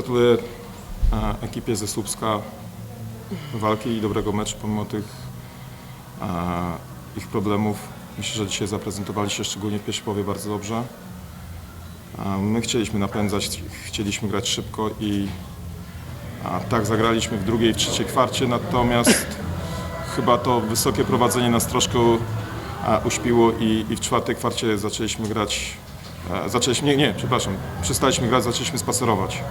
gratuluję e, ekipie ze Słupska walki i dobrego meczu pomimo tych e, ich problemów. Myślę, że dzisiaj zaprezentowali się szczególnie w pierwszej połowie bardzo dobrze. E, My chcieliśmy napędzać, chcieliśmy grać szybko i tak zagraliśmy w drugiej i trzeciej kwarcie, natomiast chyba to wysokie prowadzenie nas troszkę uśpiło i, i w czwartej kwarcie zaczęliśmy grać, zaczęliśmy, nie, nie, przepraszam, przestaliśmy grać, zaczęliśmy spacerować.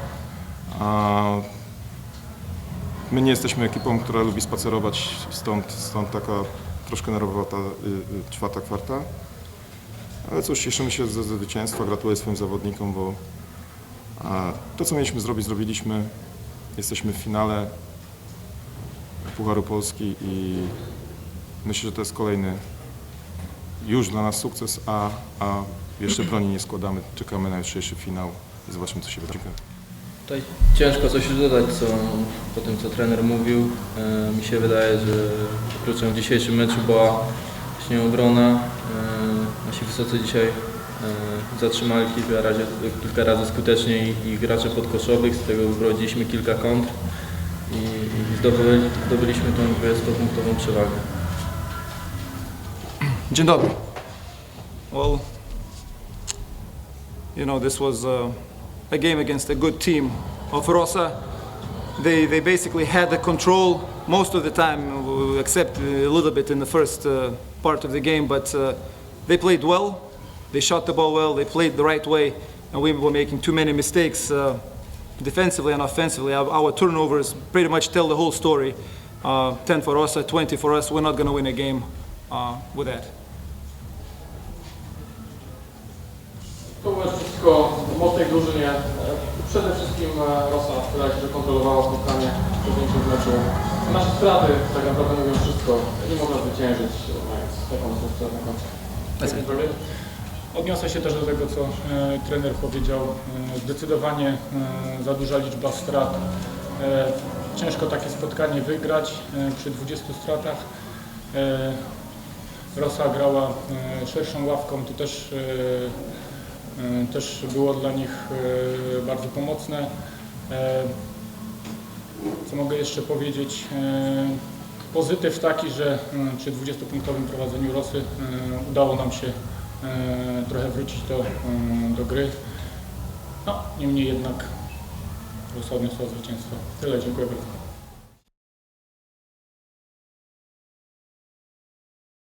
My nie jesteśmy ekipą, która lubi spacerować, stąd, stąd taka troszkę nerwowa ta y, y, czwarta kwarta. Ale cóż, cieszymy się ze, zwycięstwa, gratuluję swoim zawodnikom, bo to, co mieliśmy zrobić, zrobiliśmy. Jesteśmy w finale Pucharu Polski i myślę, że to jest kolejny już dla nas sukces, a, a jeszcze broni nie składamy. Czekamy na jutrzejszy finał i zobaczymy, co się wydarzy. Tutaj ciężko coś dodać co, po tym, co trener mówił. E, mi się wydaje, że kluczem w dzisiejszym meczu była właśnie obrona. E, nasi wysocy dzisiaj e, zatrzymali kilka razy, kilka razy skutecznie i, gracze podkoszowych, z tego wyprowadziliśmy kilka kontr i, i zdobyli, zdobyliśmy tą 20-punktową przewagę. Dzień dobry. Well, you know, this was uh, a game against a good team of Rosa. They, they basically had the control most of the time, except a little bit in the first uh, part of the game, but uh, they played well. They shot the ball well, they played the right way, and we were making too many mistakes uh, defensively and offensively. Our, our turnovers pretty much tell the whole story. Uh, 10 for Rosa, 20 for us. We're not going to win a game uh, with that. To było wszystko w mocnej drużynie. E, Przede wszystkim e, Rosa wydaje się, że kontrolowała spotkanie przez większość meczu. Nasze straty tak naprawdę mówią wszystko. Nie można zwyciężyć, mając taką stratę na końcu. Odniosę się też do tego, co e, trener powiedział. E, zdecydowanie e, za duża liczba strat. E, ciężko takie spotkanie wygrać e, przy 20 stratach. E, Rosa grała e, szerszą ławką, to też, też było dla nich e, bardzo pomocne. E, co mogę jeszcze powiedzieć? E, Pozytyw taki, że e, przy 20-punktowym prowadzeniu Rosy e, udało nam się e, trochę wrócić do, e, do gry. No, niemniej jednak Rosa odniosła zwycięstwo. Tyle, dziękuję bardzo.